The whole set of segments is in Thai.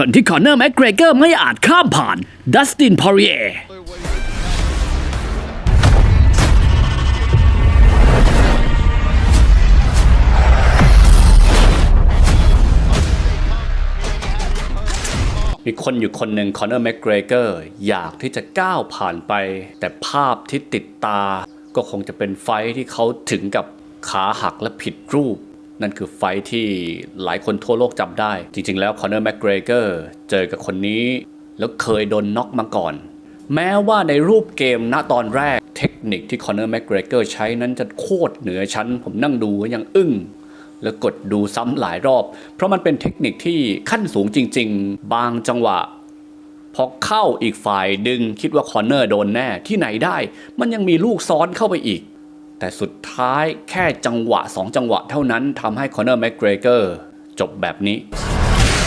คนที่คอนเนอร์แมกเกรเกอร์ไม่อาจข้ามผ่าน ดัสตินพอริเอมีคนอยู่คนหนึ่งคอนเนอร์แม g เกรเกอร์อยากที่จะก้าวผ่านไป แต่ภาพที่ติดตา ก็คงจะเป็นไฟที่เขาถึงกับขาหักและผิดรูป นั่นคือไฟที่หลายคนทั่วโลกจำได้ จริงๆแล้วคอนเนอร์แม g เกรเกอร์เจอกับคนนี้ แล้วเคยโดนน็อกมาก่อน แม้ว่าในรูปเกมณตอนแรกเทคนิคที่คอนเนอร์แม g เกรเกอร์ใช้นั้นจะโคตรเหนือชั้น ผมนั่งดูยังอึ้งแล้วกดดูซ้ำหลายรอบ เพราะมันเป็นเทคนิคที่ขั้นสูงจริง ๆ บางจังหวะพอเข้าอีกฝ่ายดึงคิดว่าคอร์เนอร์โดนแน่ที่ไหนได้ มันยังมีลูกซ้อนเข้าไปอีก แต่สุดท้ายแค่จังหวะ 2 จังหวะเท่านั้นทำให้คอร์เนอร์แม g เกรเกอร์จบแบบนี้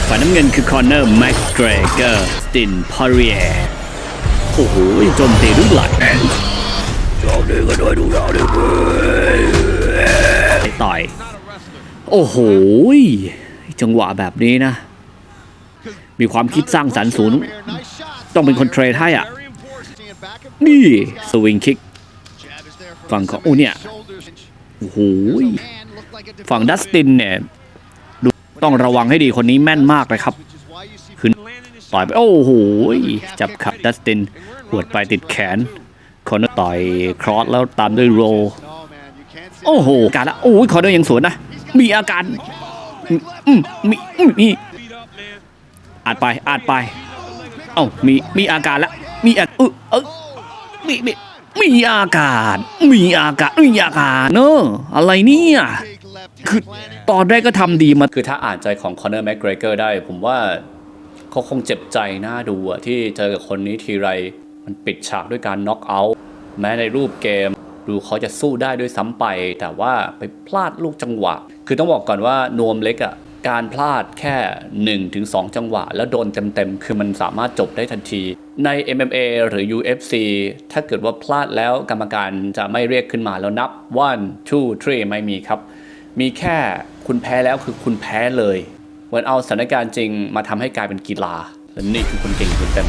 ฝ่ายน้ำเงินคือคอนเนอร์แม็กเกรเกอร์สตินพอริเอโอ้โหโจมตีด้วยหลักต่อย โอ้โห จังหวะแบบนี้นะ มีความคิดสร้างสรรค์สูง ต้องเป็นคนเทรดให้อะ นี่ สวิงคิก ฝั่งของโอ้เนี่ยโอ้โหฝั่งดัสตินเนี่ยดูต้องระวังให้ดีคนนี้แม่นมากเลยครับขึ้นต่อยไป โอ้โหจับขับดัสตินหวดไปติดแขนคอนอร์ต่อยครอสแล้วตามด้วยโร โอ้โหการละโอ้ยคอนเนอร์ยังสวนนะ มีอาการอืมอืมมีอืมมีอาจไปอาจไป เอ้ามีมีอาการละมีอาเออเออมีมี มีอาการมีอาการมีอาการเนอะอะไรเนี่ยคือตอนแรกก็ทำดีมาคือถ้าอ่านใจของคอนเนอร์แม g เกรเกอร์ได้ ผมว่าเขาคงเจ็บใจน่าดูอะที่เจอกับคนนี้ทีไรมันปิดฉากด้วยการน็อกเอาท์แม้ในรูปเกม ดูเขาจะสู้ได้ด้วยซ้ำไป แต่ว่าไปพลาดลูกจังหวะ คือต้องบอกก่อนว่านวมเล็กอะ การพลาดแค่ 1-2 จังหวะ แล้วโดนเต็มๆ คือมันสามารถจบได้ทันที ใน MMA หรือ UFC ถ้าเกิดว่าพลาดแล้วกรรมการจะไม่เรียกขึ้นมาแล้วนับ one two three ไม่มีครับ มีแค่คุณแพ้แล้วคือคุณแพ้เลย เหมือนเอาสถานการณ์จริงมาทำให้กลายเป็นกีฬาและนี่คือคนเก่งคนเต็ม